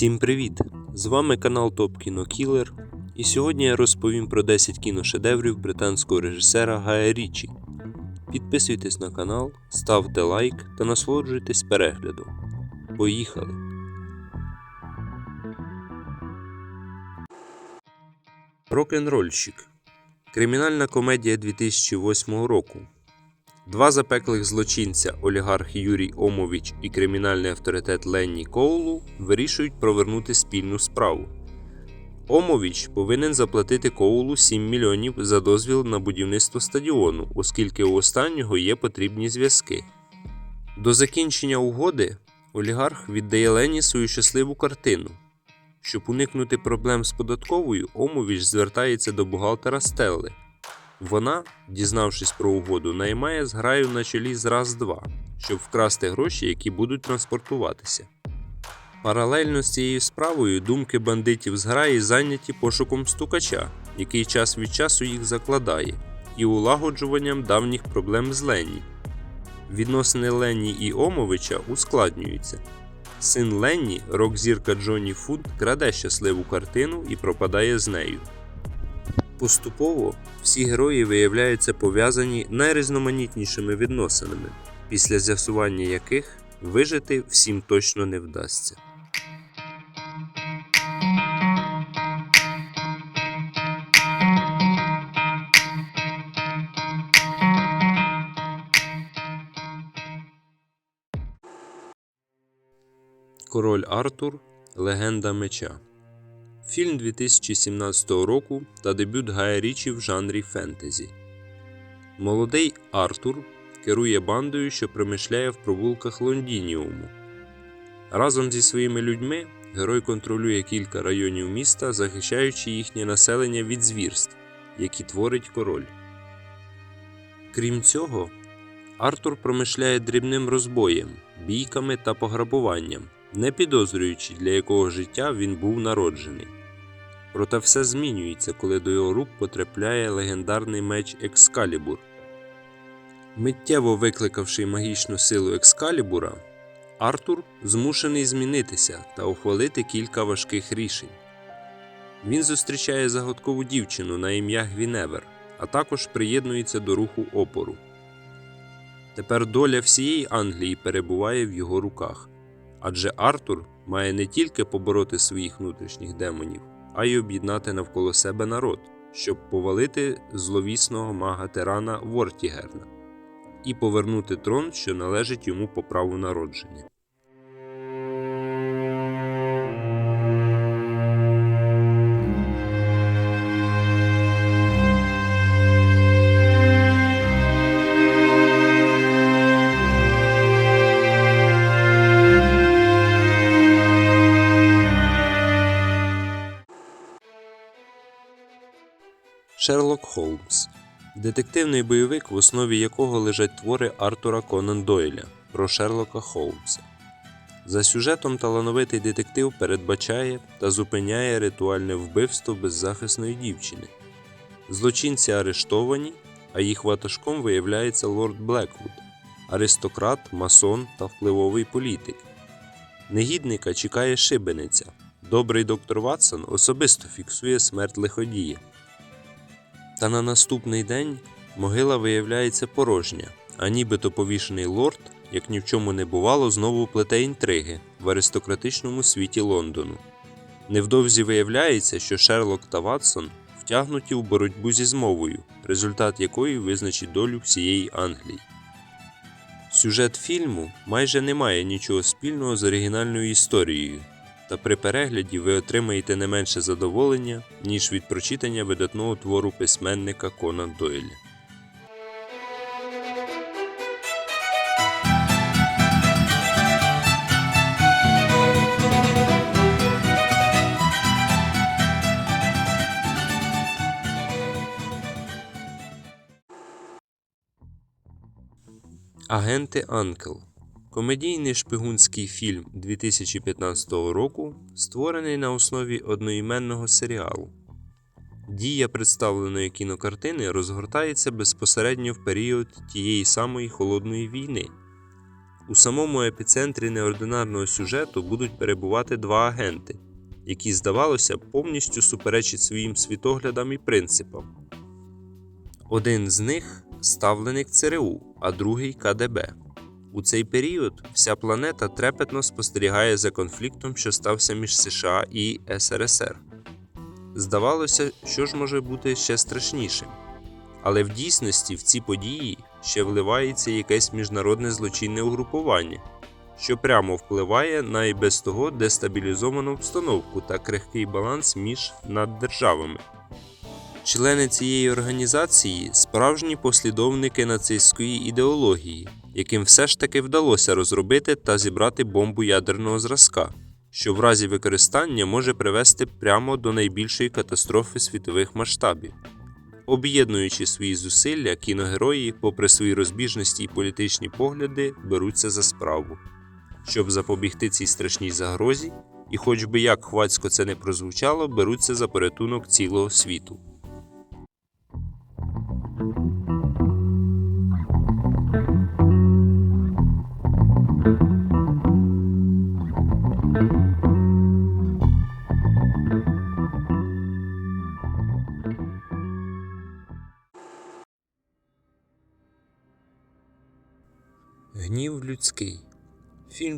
Всім привіт! З вами канал Топ Кіно Кілер, і сьогодні я розповім про 10 кіношедеврів британського режисера Гая Річі. Підписуйтесь на канал, ставте лайк та насолоджуйтесь переглядом. Поїхали! Рок-н-рольщик. Кримінальна комедія 2008 року. Два запеклих злочинця олігарх Юрій Омович і кримінальний авторитет Ленні Коулу вирішують провернути спільну справу. Омович повинен заплатити Коулу 7 мільйонів за дозвіл на будівництво стадіону, оскільки у останнього є потрібні зв'язки. До закінчення угоди олігарх віддає Лені свою щасливу картину. Щоб уникнути проблем з податковою, Омович звертається до бухгалтера Стелли. Вона, дізнавшись про угоду, наймає зграю на чолі з раз-2, щоб вкрасти гроші, які будуть транспортуватися. Паралельно з цією справою думки бандитів зграї зайняті пошуком стукача, який час від часу їх закладає, і улагоджуванням давніх проблем з Ленні. Відносини Ленні і Омовича ускладнюються. Син Ленні, рок-зірка Джонні Фуд, краде щасливу картину і пропадає з нею. Поступово всі герої виявляються пов'язані найрізноманітнішими відносинами, після з'ясування яких вижити всім точно не вдасться. Король Артур Легенда меча. Фільм 2017 року та дебют Гая Річі в жанрі фентезі. Молодий Артур керує бандою, що примишляє в провулках Лондініуму. Разом зі своїми людьми герой контролює кілька районів міста, захищаючи їхнє населення від звірств, які творить король. Крім цього, Артур промишляє дрібним розбоєм, бійками та пограбуванням, не підозрюючи, для якого життя він був народжений. Проте все змінюється, коли до його рук потрапляє легендарний меч Екскалібур. Миттєво викликавши магічну силу Екскалібура, Артур змушений змінитися та ухвалити кілька важких рішень. Він зустрічає загадкову дівчину на ім'я Гвіневер, а також приєднується до руху опору. Тепер доля всієї Англії перебуває в його руках, адже Артур має не тільки побороти своїх внутрішніх демонів, а й об'єднати навколо себе народ, щоб повалити зловісного мага тирана Вортігерна і повернути трон, що належить йому по праву народження. Шерлок Холмс детективний бойовик, в основі якого лежать твори Артура Конан Дойля про Шерлока Холмса. За сюжетом талановитий детектив передбачає та зупиняє ритуальне вбивство беззахисної дівчини. Злочинці арештовані, а їх ватажком виявляється лорд Блеквуд, аристократ, масон та впливовий політик. Негідника чекає шибениця. Добрий доктор Ватсон особисто фіксує смерть лиходія. Та на наступний день могила виявляється порожня, а нібито повішений лорд, як ні в чому не бувало, знову плете інтриги в аристократичному світі Лондону. Невдовзі виявляється, що Шерлок та Ватсон втягнуті в боротьбу зі змовою, результат якої визначить долю всієї Англії. Сюжет фільму майже не має нічого спільного з оригінальною історією, та при перегляді ви отримаєте не менше задоволення, ніж від прочитання видатного твору письменника Конан Дойля. Агенти Анкл Комедійний шпигунський фільм 2015 року створений на основі одноіменного серіалу. Дія представленої кінокартини розгортається безпосередньо в період тієї самої холодної війни. У самому епіцентрі неординарного сюжету будуть перебувати два агенти, які, здавалося, повністю суперечать своїм світоглядам і принципам. Один з них ставленик ЦРУ, а другий КДБ. У цей період вся планета трепетно спостерігає за конфліктом, що стався між США і СРСР. Здавалося, що ж може бути ще страшнішим. Але в дійсності в ці події ще вливається якесь міжнародне злочинне угрупування, що прямо впливає на і без того дестабілізовану обстановку та крихкий баланс між наддержавами. Члени цієї організації справжні послідовники нацистської ідеології, яким все ж таки вдалося розробити та зібрати бомбу ядерного зразка, що в разі використання може привести прямо до найбільшої катастрофи світових масштабів. Об'єднуючи свої зусилля, кіногерої, попри свої розбіжності і політичні погляди, беруться за справу, щоб запобігти цій страшній загрозі, і, хоч би як хвацько це не прозвучало, беруться за порятунок цілого світу.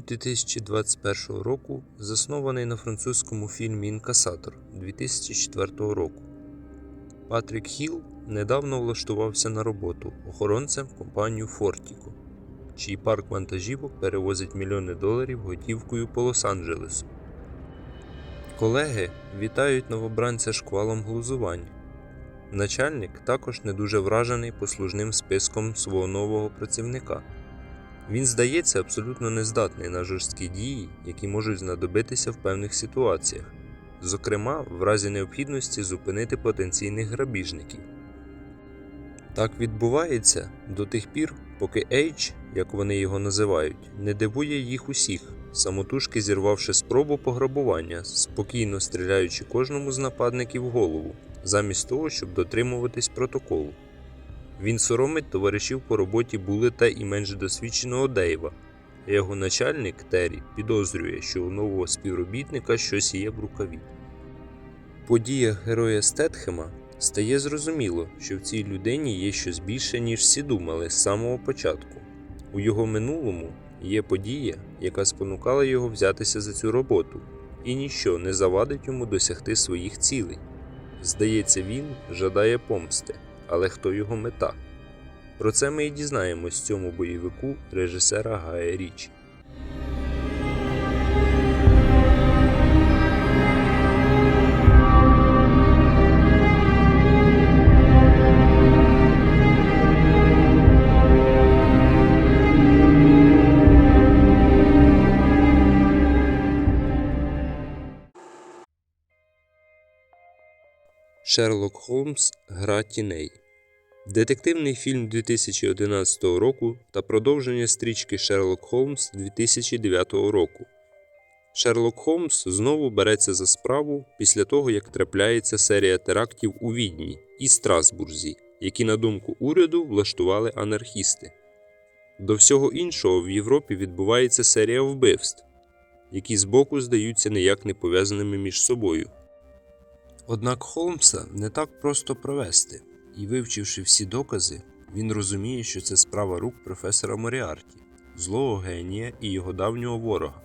Фільм 2021 року заснований на французькому фільмі Інкасатор 2004 року. Патрік Хіл недавно влаштувався на роботу охоронцем компанію Фортіко, чий парк вантажівок перевозить мільйони доларів готівкою по Лос-Анджелесу. Колеги вітають новобранця шквалом глузувань. Начальник також не дуже вражений послужним списком свого нового працівника. Він здається абсолютно нездатний на жорсткі дії, які можуть знадобитися в певних ситуаціях, зокрема в разі необхідності зупинити потенційних грабіжників. Так відбувається до тих пір, поки Ейдж, як вони його називають, не дивує їх усіх, самотужки зірвавши спробу пограбування, спокійно стріляючи кожному з нападників в голову, замість того, щоб дотримуватись протоколу. Він соромить товаришів по роботі Булета і менш досвідченого Дейва. Його начальник Террі підозрює, що у нового співробітника щось є в рукаві. В подіях героя Стетхема стає зрозуміло, що в цій людині є щось більше, ніж всі думали з самого початку. У його минулому є подія, яка спонукала його взятися за цю роботу, і ніщо не завадить йому досягти своїх цілей. Здається, він жадає помсти але хто його мета? Про це ми і дізнаємось цьому бойовику режисера Гая Річі. Шерлок Холмс Гра тіней. Детективний фільм 2011 року та продовження стрічки Шерлок Холмс 2009 року. Шерлок Холмс знову береться за справу після того, як трапляється серія терактів у Відні і Страсбурзі, які, на думку уряду, влаштували анархісти. До всього іншого в Європі відбувається серія вбивств, які збоку здаються ніяк не пов'язаними між собою. Однак Холмса не так просто провести, і, вивчивши всі докази, він розуміє, що це справа рук професора Моріарті, злого генія і його давнього ворога.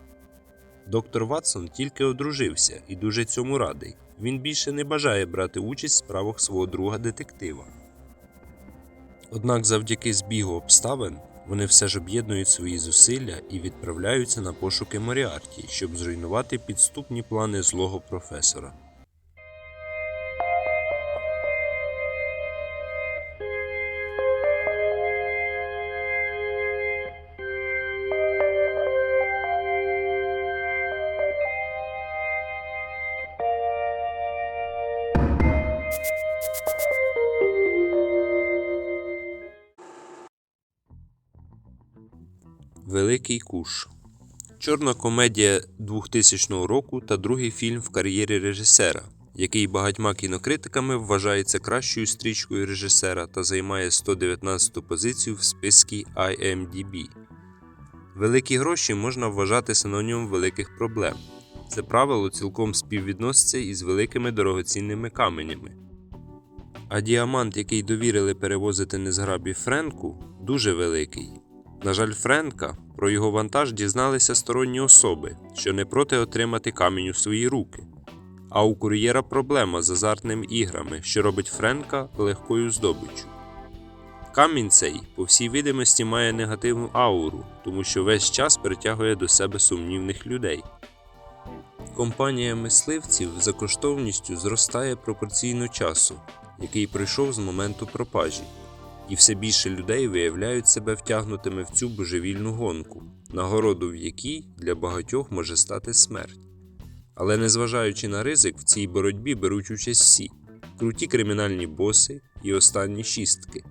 Доктор Ватсон тільки одружився і дуже цьому радий. Він більше не бажає брати участь в справах свого друга детектива. Однак завдяки збігу обставин вони все ж об'єднують свої зусилля і відправляються на пошуки Моріарті, щоб зруйнувати підступні плани злого професора. Великий Куш. Чорна комедія 2000 року та другий фільм в кар'єрі режисера, який багатьма кінокритиками вважається кращою стрічкою режисера та займає 119 позицію в списку IMDb. Великі гроші можна вважати синонімом великих проблем. Це правило цілком співвідноситься із великими дорогоцінними каменями. А діамант, який довірили перевозити незграбі Френку, дуже великий. На жаль, Френка про його вантаж дізналися сторонні особи, що не проти отримати камінь у свої руки. А у кур'єра проблема з азартними іграми, що робить Френка легкою здобиччю. Камінь цей, по всій видимості, має негативну ауру, тому що весь час притягує до себе сумнівних людей. Компанія мисливців за коштовністю зростає пропорційно часу, який пройшов з моменту пропажі, і все більше людей виявляють себе втягнутими в цю божевільну гонку, нагороду в якій для багатьох може стати смерть. Але незважаючи на ризик, в цій боротьбі беруть участь всі круті кримінальні боси і останні шістки.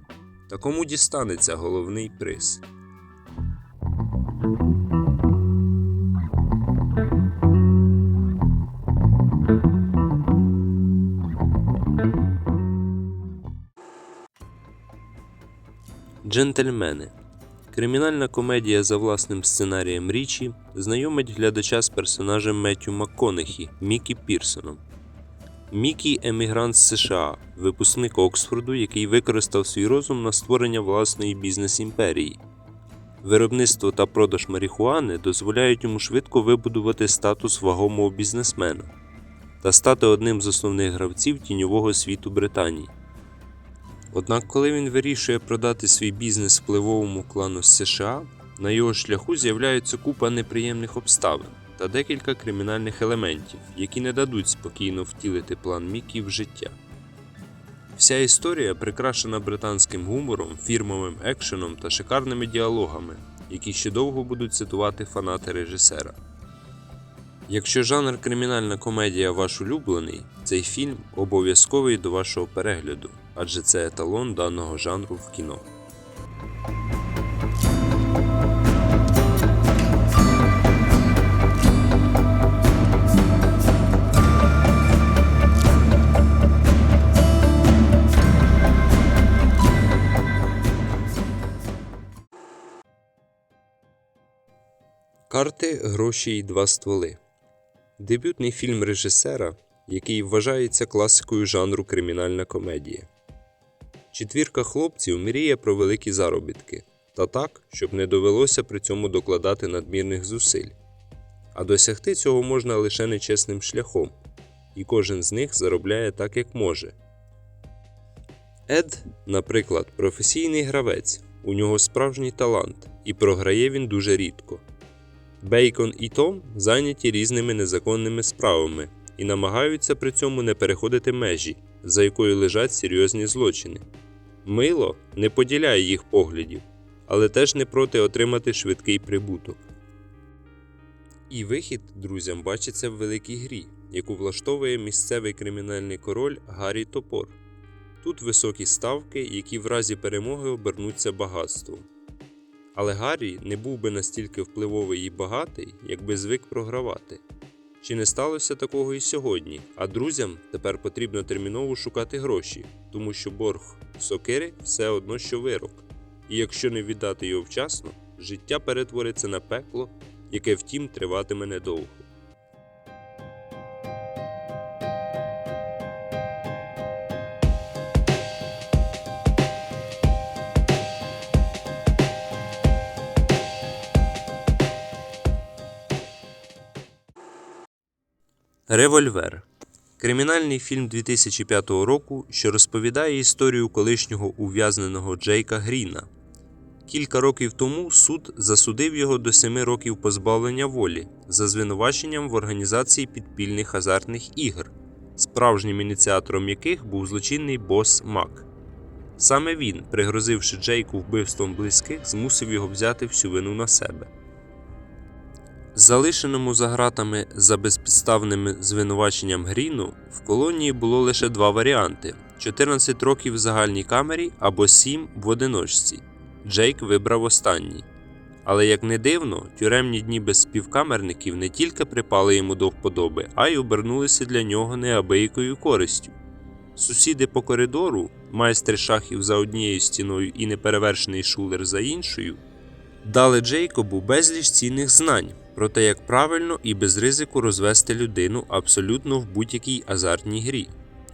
Та кому дістанеться головний приз? Джентльмени. Кримінальна комедія за власним сценарієм Річі знайомить глядача з персонажем Меттю МакКонахі Мікі Пірсоном. Мікі емігрант з США, випускник Оксфорду, який використав свій розум на створення власної бізнес-імперії. Виробництво та продаж марихуани дозволяють йому швидко вибудувати статус вагомого бізнесмена та стати одним з основних гравців тіньового світу Британії. Однак, коли він вирішує продати свій бізнес впливовому клану з США, на його шляху з'являється купа неприємних обставин та декілька кримінальних елементів, які не дадуть спокійно втілити план Мікі в життя. Вся історія прикрашена британським гумором, фірмовим екшеном та шикарними діалогами, які ще довго будуть цитувати фанати режисера. Якщо жанр кримінальна комедія ваш улюблений, цей фільм обов'язковий до вашого перегляду, адже це еталон даного жанру в кіно. Карти, гроші і два стволи. Дебютний фільм режисера, який вважається класикою жанру кримінальна комедія. Четвірка хлопців мріє про великі заробітки, та так, щоб не довелося при цьому докладати надмірних зусиль. А досягти цього можна лише нечесним шляхом, і кожен з них заробляє так, як може. Ед, наприклад, професійний гравець, у нього справжній талант, і програє він дуже рідко. Бейкон і Том зайняті різними незаконними справами і намагаються при цьому не переходити межі, за якою лежать серйозні злочини. Мило не поділяє їх поглядів, але теж не проти отримати швидкий прибуток. І вихід друзям бачиться в великій грі, яку влаштовує місцевий кримінальний король Гаррі Топор. Тут високі ставки, які в разі перемоги обернуться багатством. Але Гаррі не був би настільки впливовий і багатий, якби звик програвати. Чи не сталося такого і сьогодні, а друзям тепер потрібно терміново шукати гроші, тому що борг сокири все одно що вирок, і якщо не віддати його вчасно, життя перетвориться на пекло, яке втім триватиме недовго. Револьвер кримінальний фільм 2005 року, що розповідає історію колишнього ув'язненого Джейка Гріна. Кілька років тому суд засудив його до семи років позбавлення волі за звинуваченням в організації підпільних азартних ігор, справжнім ініціатором яких був злочинний бос Мак. Саме він, пригрозивши Джейку вбивством близьких, змусив його взяти всю вину на себе. Залишеному за ґратами за безпідставним звинуваченням Гріну в колонії було лише два варіанти: 14 років в загальній камері або 7 в одиночці. Джейк вибрав останній. Але як не дивно, тюремні дні без співкамерників не тільки припали йому до вподоби, а й обернулися для нього неабиякою користю. Сусіди по коридору, майстер шахів за однією стіною і неперевершений шулер за іншою, дали Джейкобу безліч цінних знань про те, як правильно і без ризику розвести людину абсолютно в будь-якій азартній грі.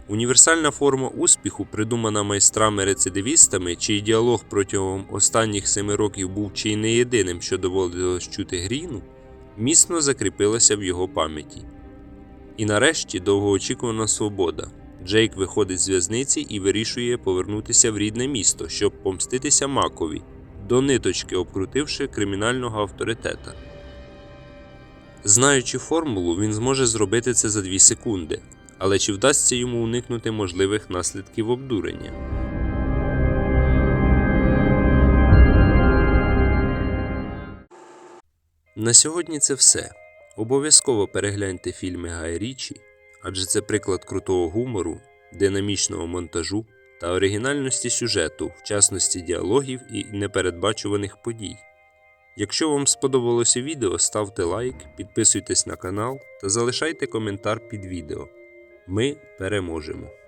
Універсальна форма успіху, придумана майстрами-рецидивістами, чий діалог протягом останніх семи років був чи й не єдиним, що доводилось чути Гріну, міцно закріпилася в його пам'яті. І нарешті довгоочікувана свобода. Джейк виходить з в'язниці і вирішує повернутися в рідне місто, щоб помститися Макові, до ниточки обкрутивши кримінального авторитета. Знаючи формулу, він зможе зробити це за 2 секунди, але чи вдасться йому уникнути можливих наслідків обдурення? На сьогодні це все. Обов'язково перегляньте фільми Гай Річі, адже це приклад крутого гумору, динамічного монтажу та оригінальності сюжету, в частності діалогів і непередбачуваних подій. Якщо вам сподобалося відео, ставте лайк, підписуйтесь на канал та залишайте коментар під відео. Ми переможемо!